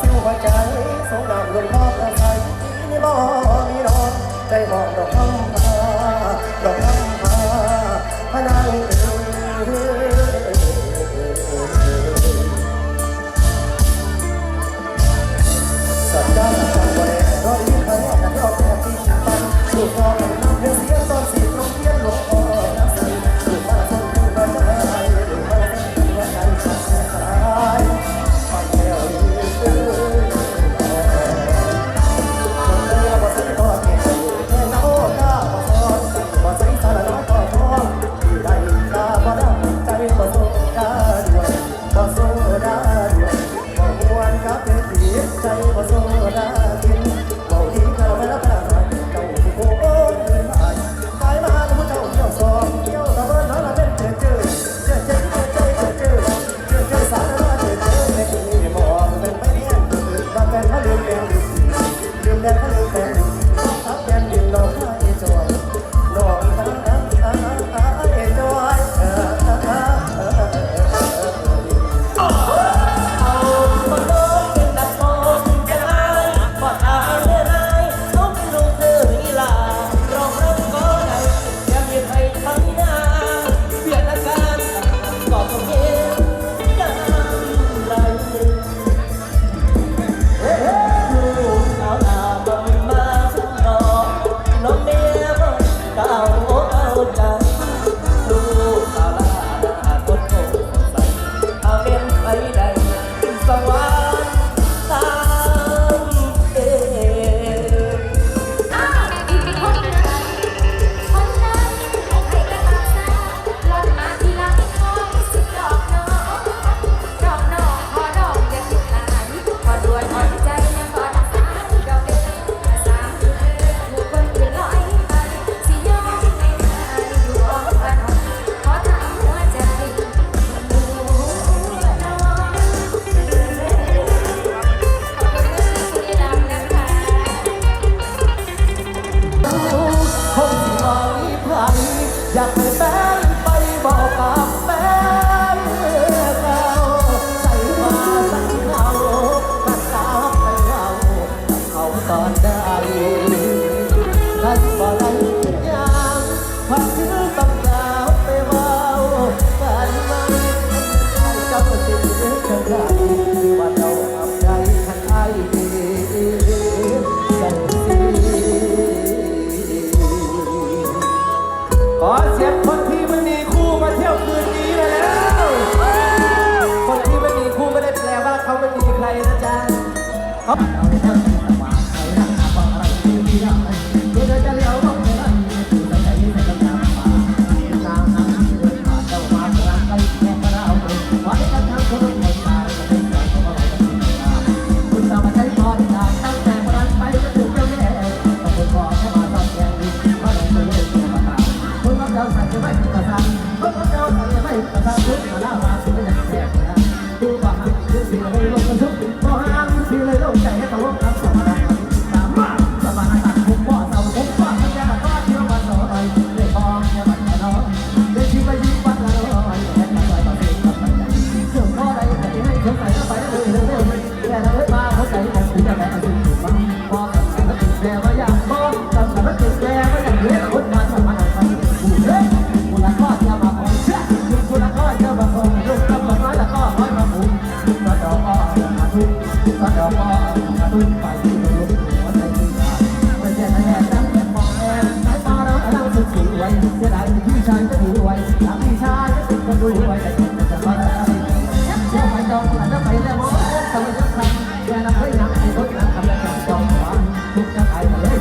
สิวหัวใจสงนามหลวงพ่อพระไทยมีบ่มีนอนใจมองดอกพ่อ อยากให้แฟนไปบอกกับแฟนเก่าใส่มาสักเงาตัดสาไปเราเขาตอนได้ท่านบ่ได้เป็นหยังพักถึงต้อ แต่เราไม่มาหัวใจของคุณจะแบ่งกันถึงบ้างอกับสารติดแดงมาอย่างบ้องกับสารติดแดงมาอย่างเลี้ยงคมาสมัครสมัครกูเฮ้ยกูละก็จะมาของเชื่อกูละก็จะมาขงลูกกับมาน้อยละก็ร้อยมาหมูมาดอกอ้อมาทุ่งมาดอกอ้อมาทุ่งไปที่ลูกหัวใจกูอยากเป็นแค่ไหนแค่ตั้งแต่มองแอบสายตาเราเราสุดสวยเสีย Bye.